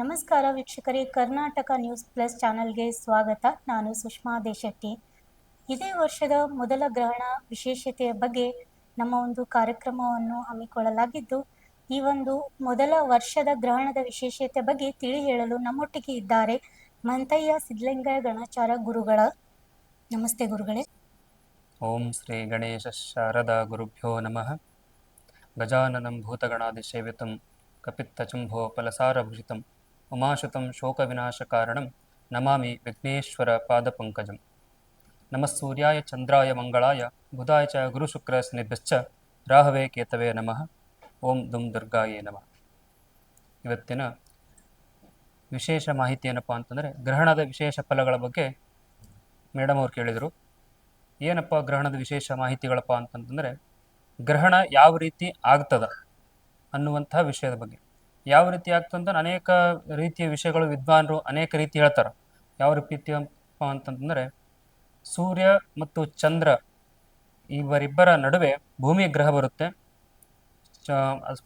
ನಮಸ್ಕಾರ ವೀಕ್ಷಕರೇ, Karnataka news plus ಚಾನೆಲ್ಗೆ ಸ್ವಾಗತ. ನಾನು ಸುಷ್ಮಾ ದೇಶೆಟ್ಟಿ. ಇದೇ ವರ್ಷದ ಮೊದಲ ಗ್ರಹಣ ವಿಶೇಷತೆಯ ಬಗ್ಗೆ ನಮ್ಮ ಒಂದು ಕಾರ್ಯಕ್ರಮವನ್ನು ಹಮ್ಮಿಕೊಳ್ಳಲಾಗಿದ್ದು, ಈ ಒಂದು ಮೊದಲ ವರ್ಷದ ಗ್ರಹಣದ ವಿಶೇಷತೆ ಬಗ್ಗೆ ತಿಳಿ ಹೇಳಲು ನಮ್ಮೊಟ್ಟಿಗೆ ಇದ್ದಾರೆ ಮಂತಯ್ಯ ಸಿದ್ಧಲಿಂಗ ಗಣಾಚಾರ ಗುರುಗಳ. ನಮಸ್ತೆ ಗುರುಗಳೇ. ಓಂ ಶ್ರೀ ಗಣೇಶ ಶಾರದಾ ಗುರುಭ್ಯೋ ನಮಃ. ಗಜಾನನಂ ಕಪಿತ ಚುಂಭೋ ಫಲಸಾರಭೂಷಿತಂ. ಉಮಾಶುತಂ ಶೋಕವಿನಾಶಕಾರಣಂ ನಮಾಮಿ ವಿಘ್ನೇಶ್ವರ ಪಾದಪಂಕಜಂ. ನಮಃ ಸೂರ್ಯಾಯ ಚಂದ್ರಾಯ ಮಂಗಳಾಯ ಬುಧಾಯ ಚ ಗುರುಶುಕ್ರಸ್ನಿಭ್ಯಶ್ಚ ರಾಹವೇ ಕೇತವೇ ನಮಃ. ಓಂ ದುಂ ದುರ್ಗಾಯೇ ನಮಃ. ಇವತ್ತಿನ ವಿಶೇಷ ಮಾಹಿತಿ ಏನಪ್ಪ ಅಂತಂದರೆ ಗ್ರಹಣದ ವಿಶೇಷ ಫಲಗಳ ಬಗ್ಗೆ ಮೇಡಮ್ ಅವ್ರು ಕೇಳಿದರು. ಏನಪ್ಪ ಗ್ರಹಣದ ವಿಶೇಷ ಮಾಹಿತಿಗಳಪ್ಪ ಅಂತಂತಂದರೆ ಗ್ರಹಣ ಯಾವ ರೀತಿ ಆಗ್ತದ ಅನ್ನುವಂತಹ ವಿಷಯದ ಬಗ್ಗೆ. ಯಾವ ರೀತಿ ಆಗ್ತಂದ್ರೆ ಅನೇಕ ರೀತಿಯ ವಿಷಯಗಳು ವಿದ್ವಾಂಸರು ಅನೇಕ ರೀತಿ ಹೇಳ್ತಾರೆ. ಯಾವ ರೀತಿ ಅಂತಂತಂದರೆ ಸೂರ್ಯ ಮತ್ತು ಚಂದ್ರ ಇವರಿಬ್ಬರ ನಡುವೆ ಭೂಮಿ ಗ್ರಹ ಬರುತ್ತೆ.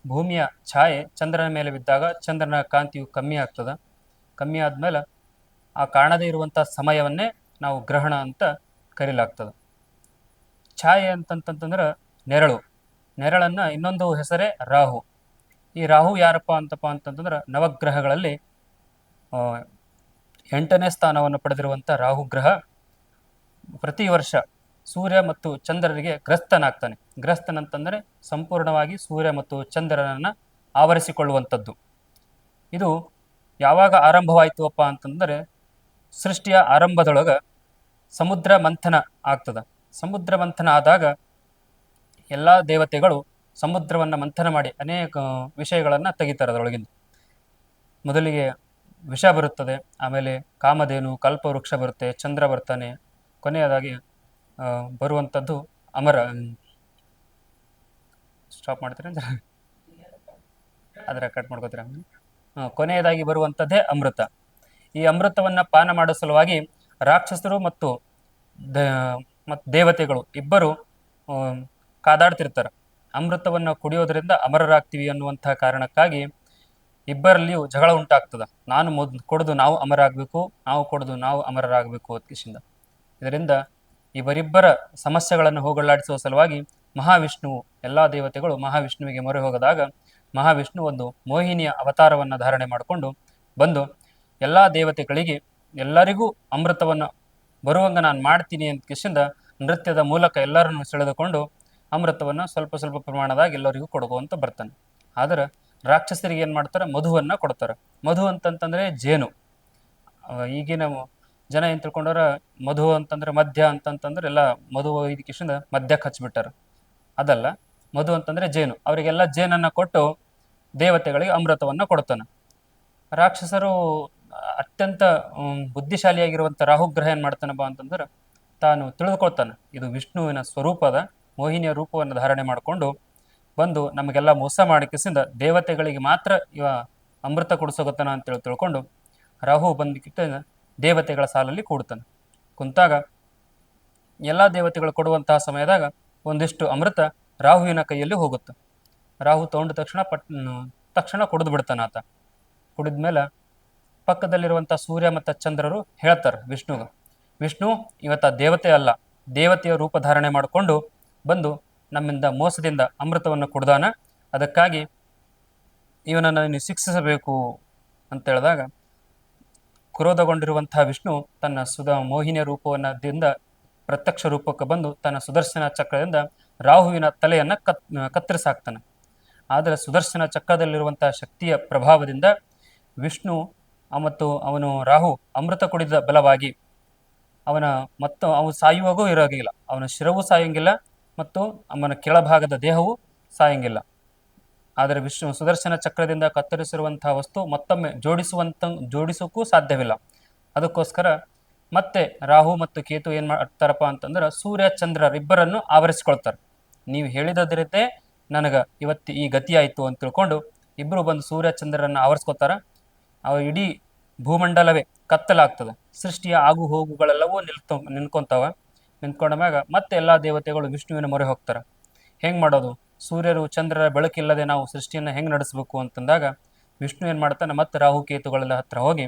ಭೂಮಿಯ ಛಾಯೆ ಚಂದ್ರನ ಮೇಲೆ ಬಿದ್ದಾಗ ಚಂದ್ರನ ಕಾಂತಿಯು ಕಮ್ಮಿ ಆಗ್ತದೆ. ಕಮ್ಮಿ ಆದಮೇಲೆ ಆ ಕಾಣದೇ ಇರುವಂಥ ಸಮಯವನ್ನೇ ನಾವು ಗ್ರಹಣ ಅಂತ ಕರೀಲಾಗ್ತದೆ. ಛಾಯೆ ಅಂತಂತಂದ್ರೆ ನೆರಳು. ನೆರಳನ್ನು ಇನ್ನೊಂದು ಹೆಸರೇ ರಾಹು. ಈ ರಾಹು ಯಾರಪ್ಪ ಅಂತಪ್ಪ ಅಂತಂತಂದ್ರೆ ನವಗ್ರಹಗಳಲ್ಲಿ ಎಂಟನೇ ಸ್ಥಾನವನ್ನು ಪಡೆದಿರುವಂಥ ರಾಹು ಗ್ರಹ ಪ್ರತಿ ವರ್ಷ ಸೂರ್ಯ ಮತ್ತು ಚಂದ್ರರಿಗೆ ಗ್ರಸ್ತನಾಗ್ತಾನೆ. ಗ್ರಸ್ತನಂತಂದರೆ ಸಂಪೂರ್ಣವಾಗಿ ಸೂರ್ಯ ಮತ್ತು ಚಂದ್ರನನ್ನು ಆವರಿಸಿಕೊಳ್ಳುವಂಥದ್ದು. ಇದು ಯಾವಾಗ ಆರಂಭವಾಯಿತು ಅಪ್ಪ ಅಂತಂದರೆ ಸೃಷ್ಟಿಯ ಆರಂಭದೊಳಗೆ ಸಮುದ್ರ ಮಂಥನ ಆಗ್ತದೆ. ಸಮುದ್ರ ಮಂಥನ ಆದಾಗ ಎಲ್ಲ ದೇವತೆಗಳು ಸಮುದ್ರವನ್ನು ಮಂಥನ ಮಾಡಿ ಅನೇಕ ವಿಷಯಗಳನ್ನು ತೆಗಿತಾರೆ ಅದರೊಳಗಿಂದ. ಮೊದಲಿಗೆ ವಿಷ ಬರುತ್ತದೆ, ಆಮೇಲೆ ಕಾಮಧೇನು, ಕಲ್ಪವೃಕ್ಷ ಬರುತ್ತೆ, ಚಂದ್ರ ಬರ್ತಾನೆ, ಕೊನೆಯದಾಗಿ ಬರುವಂಥದ್ದು ಅಮರ. ಸ್ಟಾಪ್ ಮಾಡ್ತೀರಾ ಅದರ ಕಟ್ ಮಾಡ್ಕೋತೀರಾ? ಕೊನೆಯದಾಗಿ ಬರುವಂಥದ್ದೇ ಅಮೃತ. ಈ ಅಮೃತವನ್ನು ಪಾನ ಮಾಡೋ ಸಲುವಾಗಿ ರಾಕ್ಷಸರು ಮತ್ತು ಮತ್ತು ದೇವತೆಗಳು ಇಬ್ಬರು ಕಾದಾಡ್ತಿರ್ತಾರೆ. ಅಮೃತವನ್ನು ಕುಡಿಯೋದರಿಂದ ಅಮರರಾಗ್ತೀವಿ ಅನ್ನುವಂಥ ಕಾರಣಕ್ಕಾಗಿ ಇಬ್ಬರಲ್ಲಿಯೂ ಜಗಳ ಉಂಟಾಗ್ತದೆ. ನಾನು ಮೊದ್, ಕೊಡೋದು ನಾವು ಅಮರಾಗಬೇಕು, ನಾವು ಕೊಡೋದು ನಾವು ಅಮರರಾಗಬೇಕು ಅದಕ್ಕಿಂದ ಇದರಿಂದ ಇವರಿಬ್ಬರ ಸಮಸ್ಯೆಗಳನ್ನು ಹೋಗಲಾಡಿಸುವ ಸಲುವಾಗಿ ಮಹಾವಿಷ್ಣುವು, ಎಲ್ಲ ದೇವತೆಗಳು ಮಹಾವಿಷ್ಣುವಿಗೆ ಮೊರೆ ಹೋಗದಾಗ ಮಹಾವಿಷ್ಣು ಒಂದು ಮೋಹಿನಿಯ ಅವತಾರವನ್ನು ಧಾರಣೆ ಮಾಡಿಕೊಂಡು ಬಂದು ಎಲ್ಲ ದೇವತೆಗಳಿಗೆ ಎಲ್ಲರಿಗೂ ಅಮೃತವನ್ನು ಬರುವಂಗ ನಾನು ಮಾಡ್ತೀನಿ ಅಂತ ಕಿಶಿಂದ ನೃತ್ಯದ ಮೂಲಕ ಎಲ್ಲರನ್ನು ಸೆಳೆದುಕೊಂಡು ಅಮೃತವನ್ನು ಸ್ವಲ್ಪ ಸ್ವಲ್ಪ ಪ್ರಮಾಣದಾಗ ಎಲ್ಲರಿಗೂ ಕೊಡುವಂತ ಬರ್ತಾನೆ. ಆದರೆ ರಾಕ್ಷಸರಿಗೆ ಏನು ಮಾಡ್ತಾರೆ? ಮಧುವನ್ನು ಕೊಡ್ತಾರೆ. ಮಧು ಅಂತಂತಂದರೆ ಜೇನು. ಈಗಿನ ಜನ ಏನು ತಿಳ್ಕೊಂಡವ್ರ ಮಧು ಅಂತಂದ್ರೆ ಮದ್ಯ ಅಂತಂತಂದ್ರೆ ಎಲ್ಲ ಮಧು ಇದಕ್ಕಿಂದ ಮಧ್ಯ ಹಚ್ಚಿಬಿಟ್ಟಾರೆ ಅದಲ್ಲ, ಮಧು ಅಂತಂದ್ರೆ ಜೇನು. ಅವರಿಗೆಲ್ಲ ಜೇನನ್ನು ಕೊಟ್ಟು ದೇವತೆಗಳಿಗೆ ಅಮೃತವನ್ನು ಕೊಡ್ತಾನೆ. ರಾಕ್ಷಸರು ಅತ್ಯಂತ ಬುದ್ಧಿಶಾಲಿಯಾಗಿರುವಂಥ ರಾಹುಗ್ರಹ ಏನು ಮಾಡ್ತಾನಪ್ಪ ಅಂತಂದ್ರೆ ತಾನು ತಿಳಿದುಕೊಳ್ತಾನೆ. ಇದು ವಿಷ್ಣುವಿನ ಸ್ವರೂಪದ ಮೋಹಿನಿಯ ರೂಪವನ್ನು ಧಾರಣೆ ಮಾಡಿಕೊಂಡು ಬಂದು ನಮಗೆಲ್ಲ ಮೋಸ ಮಾಡಿಕಿಸಿಂದ ದೇವತೆಗಳಿಗೆ ಮಾತ್ರ ಇವ ಅಮೃತ ಅಂತ ಅಂತೇಳಿ ತಿಳ್ಕೊಂಡು ರಾಹು ಬಂದಿಕ್ಕಿಟ್ಟ ದೇವತೆಗಳ ಸಾಲಲ್ಲಿ ಕೂಡ್ತಾನೆ. ಕುಂತಾಗ ಎಲ್ಲ ದೇವತೆಗಳು ಕೊಡುವಂತಹ ಸಮಯದಾಗ ಒಂದಿಷ್ಟು ಅಮೃತ ರಾಹುವಿನ ಕೈಯಲ್ಲಿ ಹೋಗುತ್ತೆ. ರಾಹು ತಗೊಂಡ ತಕ್ಷಣ ಪಟ್ ತಕ್ಷಣ ಕುಡಿದು ಬಿಡ್ತಾನೆ ಆತ. ಕುಡಿದ್ಮೇಲೆ ಪಕ್ಕದಲ್ಲಿರುವಂಥ ಸೂರ್ಯ ಮತ್ತು ಚಂದ್ರರು ಹೇಳ್ತಾರೆ ವಿಷ್ಣುಗೆ, ವಿಷ್ಣು, ಇವತ್ತ ದೇವತೆ ಅಲ್ಲ, ದೇವತೆಯ ರೂಪ ಧಾರಣೆ ಮಾಡಿಕೊಂಡು ಬಂದು ನಮ್ಮಿಂದ ಮೋಸದಿಂದ ಅಮೃತವನ್ನು ಕುಡ್ದಾನ. ಅದಕ್ಕಾಗಿ ಇವನನ್ನು ನೀನು ಶಿಕ್ಷಿಸಬೇಕು ಅಂತೇಳಿದಾಗ ಕ್ರೋಧಗೊಂಡಿರುವಂತಹ ವಿಷ್ಣು ತನ್ನ ಸುಧಾ ಮೋಹಿನಿಯ ರೂಪವನ್ನದಿಂದ ಪ್ರತ್ಯಕ್ಷ ರೂಪಕ್ಕೆ ಬಂದು ತನ್ನ ಸುದರ್ಶನ ಚಕ್ರದಿಂದ ರಾಹುವಿನ ತಲೆಯನ್ನು ಕತ್, ಕತ್ತರಿಸಾಕ್ತಾನೆ. ಆದರೆ ಸುದರ್ಶನ ಚಕ್ರದಲ್ಲಿರುವಂತಹ ಶಕ್ತಿಯ ಪ್ರಭಾವದಿಂದ ವಿಷ್ಣು ಮತ್ತು ಅವನು ರಾಹು ಅಮೃತ ಕುಡಿದ ಬಲವಾಗಿ ಅವನ ಮತ್ತು, ಅವನು ಸಾಯುವಾಗೂ ಇರೋಂಗಿಲ್ಲ. ಅವನ ಶಿರವೂ ಸಾಯಂಗಿಲ್ಲ. ಮತ್ತು ಅಮ್ಮನ ಕೆಳಭಾಗದ ದೇಹವು ಸಾಯಂಗಿಲ್ಲ. ಆದರೆ ವಿಷ್ಣು ಸುದರ್ಶನ ಚಕ್ರದಿಂದ ಕತ್ತರಿಸಿರುವಂತಹ ವಸ್ತು ಮತ್ತೊಮ್ಮೆ ಜೋಡಿಸುವಂತ ಜೋಡಿಸೋಕ್ಕೂ ಸಾಧ್ಯವಿಲ್ಲ. ಅದಕ್ಕೋಸ್ಕರ ಮತ್ತೆ ರಾಹು ಮತ್ತು ಕೇತು ಏನು ಮಾಡ್ತಾರಪ್ಪ ಅಂತಂದ್ರೆ ಸೂರ್ಯ ಚಂದ್ರರಿಬ್ಬರನ್ನು ಆವರಿಸಿಕೊಳ್ತಾರೆ. ನೀವು ಹೇಳಿದ್ರದ್ದೇ ನನಗೆ ಇವತ್ತು ಈ ಗತಿ ಆಯಿತು ಅಂತ ತಿಳ್ಕೊಂಡು ಇಬ್ಬರು ಬಂದು ಸೂರ್ಯ, ಚಂದ್ರರನ್ನು ಆವರಿಸ್ಕೊತಾರ ಅವ ಇಡೀ ಭೂಮಂಡಲವೇ ಕತ್ತಲಾಗ್ತದೆ. ಸೃಷ್ಟಿಯ ಆಗು ಹೋಗುಗಳೆಲ್ಲವೂ ನಿಲ್ತೊ, ನಿಂತ್ಕೊಂತಾವ. ನಿಂತ್ಕೊಂಡ ಮ್ಯಾಗ ಮತ್ತೆ ಎಲ್ಲ ದೇವತೆಗಳು ವಿಷ್ಣುವಿನ ಮೊರೆ ಹೋಗ್ತಾರೆ. ಹೆಂಗೆ ಮಾಡೋದು? ಸೂರ್ಯರು ಚಂದ್ರರ ಬೆಳಕಿಲ್ಲದೆ ನಾವು ಸೃಷ್ಟಿಯನ್ನು ಹೆಂಗೆ ನಡೆಸಬೇಕು ಅಂತಂದಾಗ ವಿಷ್ಣು ಏನು ಮಾಡ್ತಾನೆ ಮತ್ತೆ ರಾಹುಕೇತುಗಳೆಲ್ಲ ಹತ್ರ ಹೋಗಿ,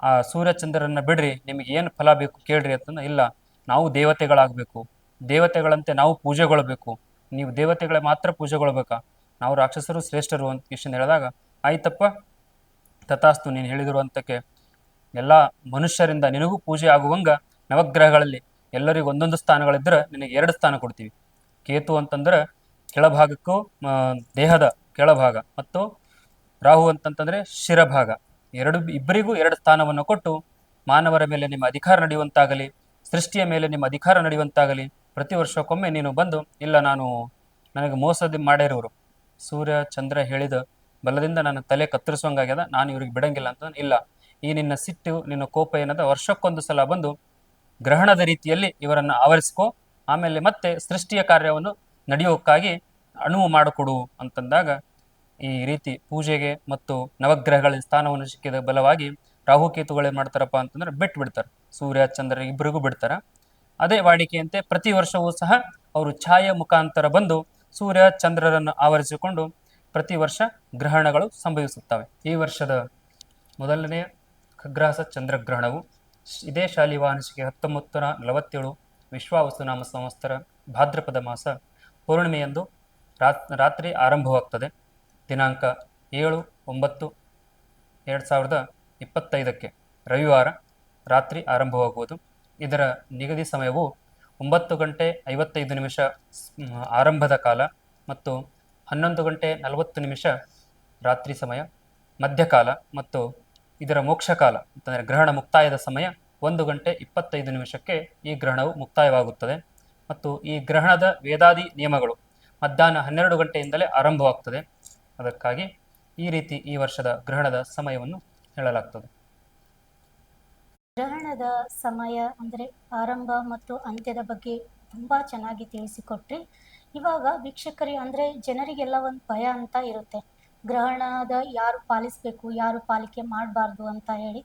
ಆ ಸೂರ್ಯ ಚಂದ್ರರನ್ನ ಬಿಡ್ರಿ, ನಿಮಗೆ ಏನು ಫಲ ಬೇಕು ಕೇಳ್ರಿ ಅಂತಂದ್ರೆ ಇಲ್ಲ, ನಾವು ದೇವತೆಗಳಾಗಬೇಕು. ದೇವತೆಗಳಂತೆ ನಾವು ಪೂಜೆಗೊಳ್ಬೇಕು. ನೀವು ದೇವತೆಗಳ ಮಾತ್ರ ಪೂಜೆಗೊಳ್ಬೇಕಾ? ನಾವು ರಾಕ್ಷಸರು ಶ್ರೇಷ್ಠರು ಅಂತ ಕಿಶನ್ ಹೇಳಿದಾಗ, ಆಯ್ತಪ್ಪ, ತಥಾಸ್ತು ನೀನು ಹೇಳಿದಿರುವಂತಕ್ಕೆ ಎಲ್ಲ ಮನುಷ್ಯರಿಂದ ನಿನಗೂ ಪೂಜೆ ಆಗುವಂಗ ನವಗ್ರಹಗಳಲ್ಲಿ ಎಲ್ಲರಿಗೂ ಒಂದೊಂದು ಸ್ಥಾನಗಳಿದ್ರೆ ನಿನಗೆ ಎರಡು ಸ್ಥಾನ ಕೊಡ್ತೀವಿ. ಕೇತು ಅಂತಂದ್ರೆ ಕೆಳಭಾಗಕ್ಕೂ ದೇಹದ ಕೆಳಭಾಗ ಮತ್ತು ರಾಹು ಅಂತಂತಂದ್ರೆ ಶಿರಭಾಗ. ಎರಡು ಇಬ್ಬರಿಗೂ ಎರಡು ಸ್ಥಾನವನ್ನು ಕೊಟ್ಟು ಮಾನವರ ಮೇಲೆ ನಿಮ್ಮ ಅಧಿಕಾರ ನಡೆಯುವಂತಾಗಲಿ, ಸೃಷ್ಟಿಯ ಮೇಲೆ ನಿಮ್ಮ ಅಧಿಕಾರ ನಡೆಯುವಂತಾಗಲಿ, ಪ್ರತಿ ವರ್ಷಕ್ಕೊಮ್ಮೆ ನೀನು ಬಂದು, ಇಲ್ಲ ನಾನು ನನಗೆ ಮೋಸದ ಮಾಡಿರೋರು. ಸೂರ್ಯ, ಚಂದ್ರ ಹೇಳಿದ ಬಲದಿಂದ ನನ್ನ ತಲೆ ಕತ್ತರಿಸುವಂಗಾಗ್ಯದ, ನಾನು ಇವ್ರಿಗೆ ಬಿಡಂಗಿಲ್ಲ ಅಂತ, ಇಲ್ಲ. ಈ ನಿನ್ನ ಸಿಟ್ಟು, ನಿನ್ನ ಕೋಪ ಏನದ, ವರ್ಷಕ್ಕೊಂದು ಸಲ ಬಂದು ಗ್ರಹಣದ ರೀತಿಯಲ್ಲಿ ಇವರನ್ನು ಆವರಿಸ್ಕೊ, ಆಮೇಲೆ ಮತ್ತೆ ಸೃಷ್ಟಿಯ ಕಾರ್ಯವನ್ನು ನಡೆಯೋಕ್ಕಾಗಿ ಅಣುವು ಮಾಡಿಕೊಡು ಅಂತಂದಾಗ ಈ ರೀತಿ ಪೂಜೆಗೆ ಮತ್ತು ನವಗ್ರಹಗಳ ಸ್ಥಾನವನ್ನು ಸಿಕ್ಕಿದ ಬಲವಾಗಿ ರಾಹುಕೇತುಗಳು ಏನು ಮಾಡ್ತಾರಪ್ಪ ಅಂತಂದ್ರೆ ಬಿಟ್ಟು ಬಿಡ್ತಾರೆ ಸೂರ್ಯ, ಚಂದ್ರ ಇಬ್ಬರಿಗೂ ಬಿಡ್ತಾರೆ. ಅದೇ ವಾಡಿಕೆಯಂತೆ ಪ್ರತಿ ವರ್ಷವೂ ಸಹ ಅವರು ಛಾಯೆ ಮುಖಾಂತರ ಬಂದು ಸೂರ್ಯ, ಚಂದ್ರರನ್ನು ಆವರಿಸಿಕೊಂಡು ಪ್ರತಿ ವರ್ಷ ಗ್ರಹಣಗಳು ಸಂಭವಿಸುತ್ತವೆ. ಈ ವರ್ಷದ ಮೊದಲನೆಯ ಖಗ್ರಾಸ ಚಂದ್ರಗ್ರಹಣವು. ಇದೇ ಶಾಲಿವಾಹನಿಸಿಕೆ ಹತ್ತೊಂಬತ್ತು ನಲವತ್ತೇಳು ವಿಶ್ವಾವಸ್ತುನಾಮ ಸಂವತ್ಸರ ಭಾದ್ರಪದ ಮಾಸ ಪೂರ್ಣಿಮೆಯಂದು ರಾತ್, ರಾತ್ರಿ ಆರಂಭವಾಗ್ತದೆ. ದಿನಾಂಕ ಏಳು ಒಂಬತ್ತು ಎರಡು ಸಾವಿರದ ಇಪ್ಪತ್ತೈದಕ್ಕೆ ರವಿವಾರ ರಾತ್ರಿ ಆರಂಭವಾಗುವುದು. ಇದರ ನಿಗದಿ ಸಮಯವು ಒಂಬತ್ತು ಗಂಟೆ ಐವತ್ತೈದು ನಿಮಿಷ ಆರಂಭದ ಕಾಲ ಮತ್ತು ಹನ್ನೊಂದು ಗಂಟೆ ನಲವತ್ತು ನಿಮಿಷ ರಾತ್ರಿ ಸಮಯ ಮಧ್ಯಕಾಲ ಮತ್ತು ಇದರ ಮೋಕ್ಷಕಾಲ, ಅಂತಂದರೆ ಗ್ರಹಣ ಮುಕ್ತಾಯದ ಸಮಯ ಒಂದು ಗಂಟೆ ಇಪ್ಪತ್ತೈದು ನಿಮಿಷಕ್ಕೆ ಈ ಗ್ರಹಣವು ಮುಕ್ತಾಯವಾಗುತ್ತದೆ. ಮತ್ತು ಈ ಗ್ರಹಣದ ವೇದಾದಿ ನಿಯಮಗಳು ಮಧ್ಯಾಹ್ನ ಹನ್ನೆರಡು ಗಂಟೆಯಿಂದಲೇ ಆರಂಭವಾಗ್ತದೆ. ಅದಕ್ಕಾಗಿ ಈ ರೀತಿ ಈ ವರ್ಷದ ಗ್ರಹಣದ ಸಮಯವನ್ನು ಹೇಳಲಾಗ್ತದೆ. ಗ್ರಹಣದ ಸಮಯ ಅಂದರೆ ಆರಂಭ ಮತ್ತು ಅಂತ್ಯದ ಬಗ್ಗೆ ತುಂಬ ಚೆನ್ನಾಗಿ ತಿಳಿಸಿಕೊಟ್ರಿ. ಇವಾಗ ವೀಕ್ಷಕರಿಗೆ ಅಂದರೆ ಜನರಿಗೆಲ್ಲ ಒಂದು ಭಯ ಅಂತ ಇರುತ್ತೆ. ಗ್ರಹಣದ ಯಾರು ಪಾಲಿಸಬೇಕು, ಯಾರು ಪಾಲಿಕೆ ಮಾಡಬಾರ್ದು ಅಂತ ಹೇಳಿ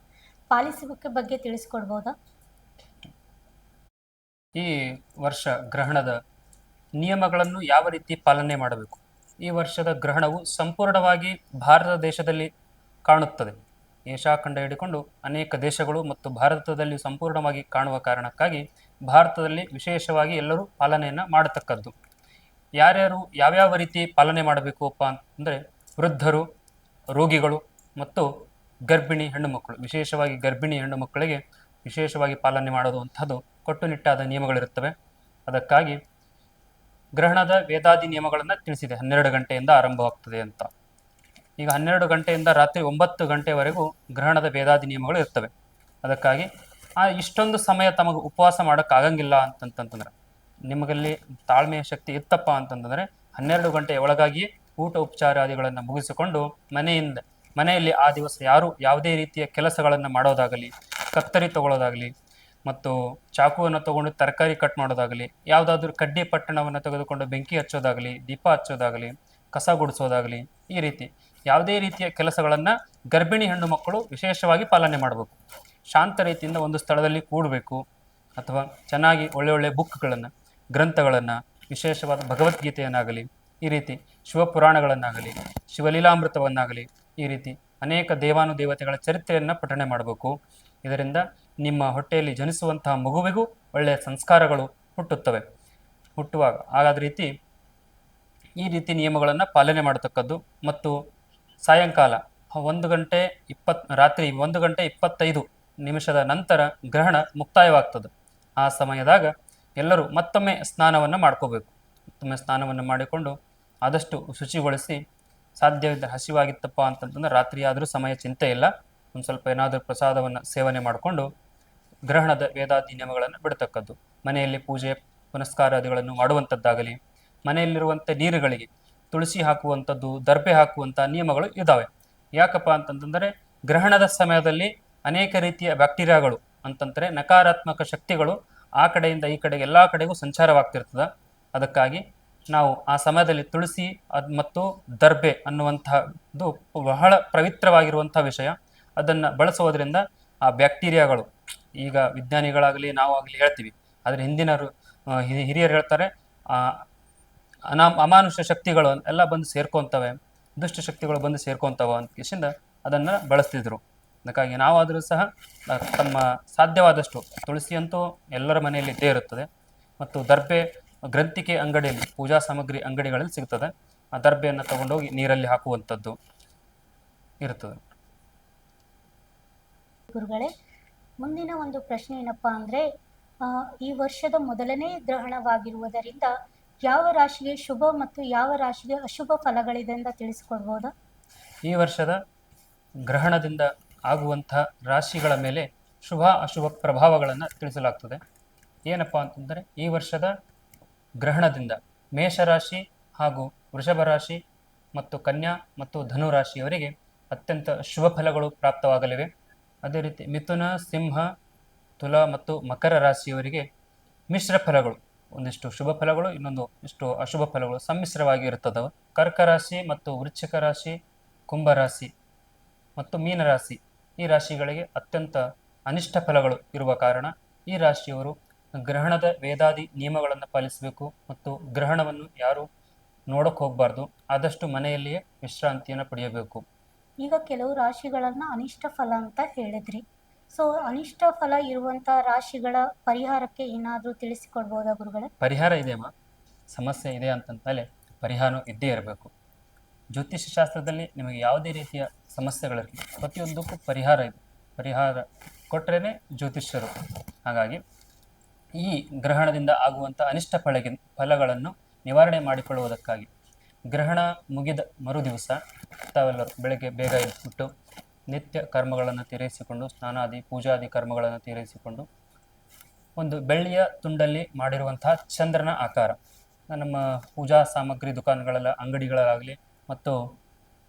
ಪಾಲಿಸುವಿಕೆ ಬಗ್ಗೆ ತಿಳಿಸ್ಕೊಡ್ಬೋದಾ? ಈ ವರ್ಷ ಗ್ರಹಣದ ನಿಯಮಗಳನ್ನು ಯಾವ ರೀತಿ ಪಾಲನೆ ಮಾಡಬೇಕು? ಈ ವರ್ಷದ ಗ್ರಹಣವು ಸಂಪೂರ್ಣವಾಗಿ ಭಾರತ ದೇಶದಲ್ಲಿ ಕಾಣುತ್ತದೆ. ಏಷ್ಯಾ ಖಂಡ ಹಿಡಿಕೊಂಡು ಅನೇಕ ದೇಶಗಳು ಮತ್ತು ಭಾರತದಲ್ಲಿ ಸಂಪೂರ್ಣವಾಗಿ ಕಾಣುವ ಕಾರಣಕ್ಕಾಗಿ ಭಾರತದಲ್ಲಿ ವಿಶೇಷವಾಗಿ ಎಲ್ಲರೂ ಪಾಲನೆಯನ್ನು ಮಾಡತಕ್ಕದ್ದು. ಯಾರ್ಯಾರು ಯಾವ್ಯಾವ ರೀತಿ ಪಾಲನೆ ಮಾಡಬೇಕು ಅಪ್ಪ ವೃದ್ಧರು, ರೋಗಿಗಳು ಮತ್ತು ಗರ್ಭಿಣಿ ಹೆಣ್ಣು ಮಕ್ಕಳು ವಿಶೇಷವಾಗಿ ಗರ್ಭಿಣಿ ಹೆಣ್ಣು ಮಕ್ಕಳಿಗೆ ವಿಶೇಷವಾಗಿ ಪಾಲನೆ ಮಾಡೋದು ಅಂಥದ್ದು ಕಟ್ಟುನಿಟ್ಟಾದ ನಿಯಮಗಳಿರುತ್ತವೆ. ಅದಕ್ಕಾಗಿ ಗ್ರಹಣದ ವೇದಾದಿ ನಿಯಮಗಳನ್ನು ತಿಳಿಸಿದೆ. ಹನ್ನೆರಡು ಗಂಟೆಯಿಂದ ಆರಂಭವಾಗ್ತದೆ ಅಂತ. ಈಗ ಹನ್ನೆರಡು ಗಂಟೆಯಿಂದ ರಾತ್ರಿ ಒಂಬತ್ತು ಗಂಟೆವರೆಗೂ ಗ್ರಹಣದ ವೇದಾದಿ ನಿಯಮಗಳು ಇರ್ತವೆ. ಅದಕ್ಕಾಗಿ ಆ ಇಷ್ಟೊಂದು ಸಮಯ ತಮಗೆ ಉಪವಾಸ ಮಾಡೋಕ್ಕಾಗಂಗಿಲ್ಲ ಅಂತಂತಂದ್ರೆ, ನಿಮಗಲ್ಲಿ ತಾಳ್ಮೆಯ ಶಕ್ತಿ ಇತ್ತಪ್ಪ ಅಂತಂತಂದರೆ ಹನ್ನೆರಡು ಗಂಟೆಯ ಒಳಗಾಗಿ ಊಟ ಉಪಚಾರಾದಿಗಳನ್ನು ಮುಗಿಸಿಕೊಂಡು ಮನೆಯಿಂದ, ಮನೆಯಲ್ಲಿ ಆ ದಿವಸ ಯಾರು ಯಾವುದೇ ರೀತಿಯ ಕೆಲಸಗಳನ್ನು ಮಾಡೋದಾಗಲಿ, ಕತ್ತರಿ ತಗೊಳ್ಳೋದಾಗಲಿ, ಮತ್ತು ಚಾಕುವನ್ನು ತಗೊಂಡು ತರಕಾರಿ ಕಟ್ ಮಾಡೋದಾಗಲಿ, ಯಾವುದಾದ್ರೂ ಕಡ್ಡಿ ಪಟ್ಟಣವನ್ನು ತೆಗೆದುಕೊಂಡು ಬೆಂಕಿ ಹಚ್ಚೋದಾಗಲಿ, ದೀಪ ಹಚ್ಚೋದಾಗಲಿ, ಕಸ ಗುಡಿಸೋದಾಗಲಿ, ಈ ರೀತಿ ಯಾವುದೇ ರೀತಿಯ ಕೆಲಸಗಳನ್ನು ಗರ್ಭಿಣಿ ಹೆಣ್ಣು ಮಕ್ಕಳು ವಿಶೇಷವಾಗಿ ಪಾಲನೆ ಮಾಡಬೇಕು. ಶಾಂತ ರೀತಿಯಿಂದ ಒಂದು ಸ್ಥಳದಲ್ಲಿ ಕೂಡಬೇಕು, ಅಥವಾ ಚೆನ್ನಾಗಿ ಒಳ್ಳೆ ಒಳ್ಳೆ ಬುಕ್ಗಳನ್ನು, ಗ್ರಂಥಗಳನ್ನು, ವಿಶೇಷವಾದ ಭಗವದ್ಗೀತೆಯನ್ನಾಗಲಿ ಈ ರೀತಿ ಶಿವಪುರಾಣಗಳನ್ನಾಗಲಿ ಶಿವಲೀಲಾಮೃತವನ್ನಾಗಲಿ ಈ ರೀತಿ ಅನೇಕ ದೇವಾನುದೇವತೆಗಳ ಚರಿತ್ರೆಯನ್ನು ಪಠಣೆ ಮಾಡಬೇಕು. ಇದರಿಂದ ನಿಮ್ಮ ಹೊಟ್ಟೆಯಲ್ಲಿ ಜನಿಸುವಂತಹ ಮಗುವಿಗೂ ಒಳ್ಳೆಯ ಸಂಸ್ಕಾರಗಳು ಹುಟ್ಟುತ್ತವೆ. ಹುಟ್ಟುವಾಗ ಹಾಗಾದ ರೀತಿ ಈ ರೀತಿ ನಿಯಮಗಳನ್ನು ಪಾಲನೆ ಮಾಡತಕ್ಕದ್ದು ಮತ್ತು ಸಾಯಂಕಾಲ ಒಂದು ಗಂಟೆ ಇಪ್ಪತ್, ರಾತ್ರಿ ಒಂದು ಗಂಟೆ ಇಪ್ಪತ್ತೈದು ನಿಮಿಷದ ನಂತರ ಗ್ರಹಣ ಮುಕ್ತಾಯವಾಗ್ತದೆ. ಆ ಸಮಯದಾಗ ಎಲ್ಲರೂ ಮತ್ತೊಮ್ಮೆ ಸ್ನಾನವನ್ನು ಮಾಡ್ಕೋಬೇಕು. ಮತ್ತೊಮ್ಮೆ ಸ್ನಾನವನ್ನು ಮಾಡಿಕೊಂಡು ಆದಷ್ಟು ಶುಚಿಗೊಳಿಸಿ ಸಾಧ್ಯವಿದ್ದರೆ ಹಸಿವಾಗಿತ್ತಪ್ಪ ಅಂತಂತಂದ್ರೆ ರಾತ್ರಿ ಆದರೂ ಸಮಯ ಚಿಂತೆ ಇಲ್ಲ. ಒಂದು ಸ್ವಲ್ಪ ಏನಾದರೂ ಪ್ರಸಾದವನ್ನು ಸೇವನೆ ಮಾಡಿಕೊಂಡು ಗ್ರಹಣದ ವೇದಾದಿ ನಿಯಮಗಳನ್ನು ಬಿಡತಕ್ಕದ್ದು. ಮನೆಯಲ್ಲಿ ಪೂಜೆ, ಪುನಸ್ಕಾರಾದಿಗಳನ್ನು ಮಾಡುವಂಥದ್ದಾಗಲಿ ಮನೆಯಲ್ಲಿರುವಂಥ ನೀರುಗಳಿಗೆ ತುಳಸಿ ಹಾಕುವಂಥದ್ದು ದರ್ಬೆ ಹಾಕುವಂಥ ನಿಯಮಗಳು ಇದ್ದಾವೆ ಯಾಕಪ್ಪ ಅಂತಂತಂದರೆ ಗ್ರಹಣದ ಸಮಯದಲ್ಲಿ ಅನೇಕ ರೀತಿಯ ಬ್ಯಾಕ್ಟೀರಿಯಾಗಳು ಅಂತಂದರೆ ನಕಾರಾತ್ಮಕ ಶಕ್ತಿಗಳು ಆ ಕಡೆಯಿಂದ ಈ ಕಡೆಗೆ ಎಲ್ಲ ಕಡೆಗೂ ಸಂಚಾರವಾಗ್ತಿರ್ತದೆ. ಅದಕ್ಕಾಗಿ ನಾವು ಆ ಸಮಯದಲ್ಲಿ ತುಳಸಿ ಅದ್ ಮತ್ತು ದರ್ಬೆ ಅನ್ನುವಂತಹದ್ದು ಬಹಳ ಪವಿತ್ರವಾಗಿರುವಂಥ ವಿಷಯ. ಅದನ್ನು ಬಳಸೋದ್ರಿಂದ ಆ ಬ್ಯಾಕ್ಟೀರಿಯಾಗಳು, ಈಗ ವಿಜ್ಞಾನಿಗಳಾಗಲಿ ನಾವಾಗಲಿ ಹೇಳ್ತೀವಿ, ಆದರೆ ಹಿಂದಿನರು ಹಿರಿಯರು ಹೇಳ್ತಾರೆ ಅನಾ ಅಮಾನುಷ ಶಕ್ತಿಗಳು ಎಲ್ಲ ಬಂದು ಸೇರ್ಕೊಂತವೆ ದುಷ್ಟಶಕ್ತಿಗಳು ಬಂದು ಸೇರ್ಕೊಂತವೆ ಅಂತ ಅದನ್ನು ಬಳಸ್ತಿದ್ರು. ಅದಕ್ಕಾಗಿ ನಾವಾದರೂ ಸಹ ತಮ್ಮ ಸಾಧ್ಯವಾದಷ್ಟು ತುಳಸಿ ಅಂತೂ ಎಲ್ಲರ ಮನೆಯಲ್ಲಿ ಇದ್ದೇ ಇರುತ್ತದೆ. ಮತ್ತು ದರ್ಬೆ ಗ್ರಂಥಿಕೆ ಅಂಗಡಿಯಲ್ಲಿ ಪೂಜಾ ಸಾಮಗ್ರಿ ಅಂಗಡಿಗಳಲ್ಲಿ ಸಿಗ್ತದೆ. ಆ ದರ್ಬೆಯನ್ನು ತಗೊಂಡೋಗಿ ನೀರಲ್ಲಿ ಹಾಕುವಂಥದ್ದು ಇರ್ತದೆ. ಗುರುಗಳೇ ಮುಂದಿನ ಒಂದು ಪ್ರಶ್ನೆ ಏನಪ್ಪಾ ಅಂದ್ರೆ ಈ ವರ್ಷದ ಮೊದಲನೇ ಗ್ರಹಣವಾಗಿರುವುದರಿಂದ ಯಾವ ರಾಶಿಗೆ ಶುಭ ಮತ್ತು ಯಾವ ರಾಶಿಗೆ ಅಶುಭ ಫಲಗಳಿದೆ ಅಂತ ತಿಳಿಸ್ಕೊಡ್ಬೋದಾ? ಈ ವರ್ಷದ ಗ್ರಹಣದಿಂದ ಆಗುವಂತಹ ರಾಶಿಗಳ ಮೇಲೆ ಶುಭ ಅಶುಭ ಪ್ರಭಾವಗಳನ್ನು ತಿಳಿಸಲಾಗ್ತದೆ. ಏನಪ್ಪಾ ಅಂತಂದರೆ ಈ ವರ್ಷದ ಗ್ರಹಣದಿಂದ ಮೇಷರಾಶಿ ಹಾಗೂ ವೃಷಭ ರಾಶಿ ಮತ್ತು ಕನ್ಯಾ ಮತ್ತು ಧನು ರಾಶಿಯವರಿಗೆ ಅತ್ಯಂತ ಶುಭ ಫಲಗಳು ಪ್ರಾಪ್ತವಾಗಲಿವೆ. ಅದೇ ರೀತಿ ಮಿಥುನ, ಸಿಂಹ, ತುಲಾ ಮತ್ತು ಮಕರ ರಾಶಿಯವರಿಗೆ ಮಿಶ್ರ ಫಲಗಳು, ಒಂದಿಷ್ಟು ಶುಭ ಫಲಗಳು, ಇನ್ನೊಂದು ಇಷ್ಟು ಅಶುಭ ಫಲಗಳು ಸಮ್ಮಿಶ್ರವಾಗಿ ಇರುತ್ತದೆ ಕರ್ಕ ರಾಶಿ ಮತ್ತು ವೃಶ್ಚಿಕ ರಾಶಿ, ಕುಂಭ ರಾಶಿ ಮತ್ತು ಮೀನರಾಶಿ ಈ ರಾಶಿಗಳಿಗೆ ಅತ್ಯಂತ ಅನಿಷ್ಟ ಫಲಗಳು ಇರುವ ಕಾರಣ ಈ ರಾಶಿಯವರು ಗ್ರಹಣದ ವೇದಾದಿ ನಿಯಮಗಳನ್ನು ಪಾಲಿಸಬೇಕು ಮತ್ತು ಗ್ರಹಣವನ್ನು ಯಾರು ನೋಡಕ್ಕೆ ಹೋಗಬಾರ್ದು. ಆದಷ್ಟು ಮನೆಯಲ್ಲಿಯೇ ವಿಶ್ರಾಂತಿಯನ್ನು ಪಡೆಯಬೇಕು. ಈಗ ಕೆಲವು ರಾಶಿಗಳನ್ನು ಅನಿಷ್ಟ ಫಲ ಅಂತ ಹೇಳಿದ್ರಿ. ಸೊ ಅನಿಷ್ಟ ಫಲ ಇರುವಂಥ ರಾಶಿಗಳ ಪರಿಹಾರಕ್ಕೆ ಏನಾದರೂ ತಿಳಿಸಿಕೊಡ್ಬೋದಾ ಗುರುಗಳೇ? ಪರಿಹಾರ ಇದೆಯಮ್ಮ ಸಮಸ್ಯೆ ಇದೆ ಅಂತಂದಮೇಲೆ ಪರಿಹಾರ ಇದ್ದೇ ಇರಬೇಕು. ಜ್ಯೋತಿಷ್ಯ ಶಾಸ್ತ್ರದಲ್ಲಿ ನಿಮಗೆ ಯಾವುದೇ ರೀತಿಯ ಸಮಸ್ಯೆಗಳಿರಲಿ ಪ್ರತಿಯೊಂದಕ್ಕೂ ಪರಿಹಾರ ಇದೆ. ಪರಿಹಾರ ಕೊಟ್ಟರೆ ಜ್ಯೋತಿಷ್ಯರು. ಹಾಗಾಗಿ ಈ ಗ್ರಹಣದಿಂದ ಆಗುವಂಥ ಅನಿಷ್ಟ ಫಲಗಿ ಫಲಗಳನ್ನು ನಿವಾರಣೆ ಮಾಡಿಕೊಳ್ಳುವುದಕ್ಕಾಗಿ. ಗ್ರಹಣ ಮುಗಿದ ಮರುದಿವಸ ತಾವೆಲ್ಲರೂ ಬೆಳಗ್ಗೆ ಬೇಗ ಎದ್ದುಬಿಟ್ಟು ನಿತ್ಯ ಕರ್ಮಗಳನ್ನು ತೀರೈಸಿಕೊಂಡು ಸ್ನಾನಾದಿ, ಪೂಜಾದಿ ಕರ್ಮಗಳನ್ನು ತೀರೈಸಿಕೊಂಡು ಒಂದು ಬೆಳ್ಳಿಯ ತುಂಡಲ್ಲಿ ಮಾಡಿರುವಂತಹ ಚಂದ್ರನ ಆಕಾರ, ನಮ್ಮ ಪೂಜಾ ಸಾಮಗ್ರಿ ದುಕಾನ್ಗಳೆಲ್ಲ, ಅಂಗಡಿಗಳಾಗಲಿ ಮತ್ತು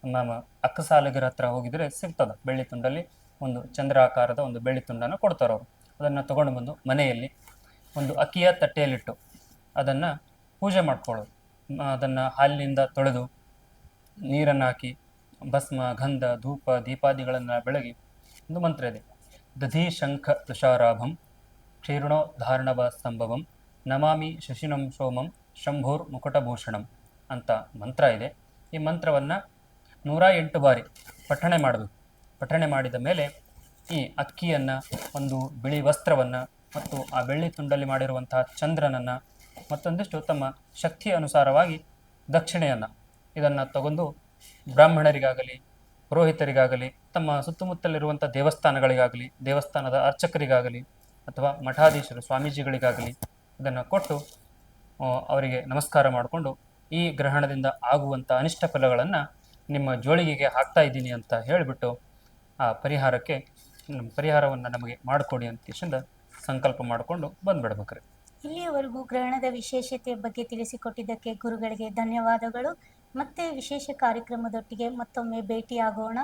ನಮ್ಮ ಅಕ್ಕಸಾಲಿಗರ ಹತ್ರ ಹೋಗಿದರೆ ಸಿಗ್ತದೆ. ಬೆಳ್ಳಿ ತುಂಡಲ್ಲಿ ಒಂದು ಚಂದ್ರ ಆಕಾರದ ಒಂದು ಬೆಳ್ಳಿ ತುಂಡನ್ನು ಕೊಡ್ತಾರೆ ಅವರು ಅದನ್ನು ತಗೊಂಡು ಬಂದು ಮನೆಯಲ್ಲಿ ಒಂದು ಅಕ್ಕಿಯ ತಟ್ಟೆಯಲ್ಲಿಟ್ಟು ಅದನ್ನು ಪೂಜೆ ಮಾಡ್ಕೊಳ್ಳೋದು. ಅದನ್ನು ಹಾಲಿನಿಂದ ತೊಳೆದು ನೀರನ್ನು ಹಾಕಿ, ಭಸ್ಮ, ಗಂಧ, ಧೂಪ, ದೀಪಾದಿಗಳನ್ನು ಬೆಳಗಿ ಒಂದು ಮಂತ್ರ ಇದೆ. ದಧಿ ಶಂಖ ತುಷಾರಾಭಂ, ಕ್ಷೀರ್ಣೋ ಧಾರಣವ ಸಂಭವಂ, ನಮಾಮಿ ಶಶಿನಂ ಸೋಮಂ, ಶಂಭೂರ್ ಮುಕುಟಭೂಷಣಂ ಅಂತ ಮಂತ್ರ ಇದೆ. ಈ ಮಂತ್ರವನ್ನು ನೂರ ಎಂಟು ಬಾರಿ ಪಠಣೆ ಮಾಡಬೇಕು. ಪಠಣೆ ಮಾಡಿದ ಮೇಲೆ ಈ ಅಕ್ಕಿಯನ್ನು ಒಂದು ಬಿಳಿ ವಸ್ತ್ರವನ್ನು ಮತ್ತು ಆ ಬೆಳ್ಳಿ ತುಂಡಲ್ಲಿ ಮಾಡಿರುವಂತಹ ಚಂದ್ರನನ್ನು ಮತ್ತೊಂದಿಷ್ಟು ತಮ್ಮ ಶಕ್ತಿಯ ಅನುಸಾರವಾಗಿ ದಕ್ಷಿಣೆಯನ್ನು ಇದನ್ನು ತಗೊಂಡು ಬ್ರಾಹ್ಮಣರಿಗಾಗಲಿ, ಪುರೋಹಿತರಿಗಾಗಲಿ, ತಮ್ಮ ಸುತ್ತಮುತ್ತಲಿರುವಂಥ ದೇವಸ್ಥಾನಗಳಿಗಾಗಲಿ, ದೇವಸ್ಥಾನದ ಅರ್ಚಕರಿಗಾಗಲಿ ಅಥವಾ ಮಠಾಧೀಶರು, ಸ್ವಾಮೀಜಿಗಳಿಗಾಗಲಿ ಇದನ್ನು ಕೊಟ್ಟು ಅವರಿಗೆ ನಮಸ್ಕಾರ ಮಾಡಿಕೊಂಡು ಈ ಗ್ರಹಣದಿಂದ ಆಗುವಂಥ ಅನಿಷ್ಟ ಫಲಗಳನ್ನು ನಿಮ್ಮ ಜೋಳಿಗೆಗೆ ಹಾಕ್ತಾ ಇದ್ದೀನಿ ಅಂತ ಹೇಳಿಬಿಟ್ಟು ಆ ಪರಿಹಾರಕ್ಕೆ ಪರಿಹಾರವನ್ನು ನಮಗೆ ಮಾಡಿಕೊಡಿ ಅಂತ ಸಂಕಲ್ಪ ಮಾಡಿಕೊಂಡು ಬಂದ್ಬಿಡ್ಬೇಕ್ರಿ. ಇಲ್ಲಿಯವರೆಗೂ ಗ್ರಹಣದ ವಿಶೇಷತೆ ಬಗ್ಗೆ ತಿಳಿಸಿಕೊಟ್ಟಿದ್ದಕ್ಕೆ ಗುರುಗಳಿಗೆ ಧನ್ಯವಾದಗಳು. ಮತ್ತೆ ವಿಶೇಷ ಕಾರ್ಯಕ್ರಮದೊಟ್ಟಿಗೆ ಮತ್ತೊಮ್ಮೆ ಭೇಟಿಯಾಗೋಣ.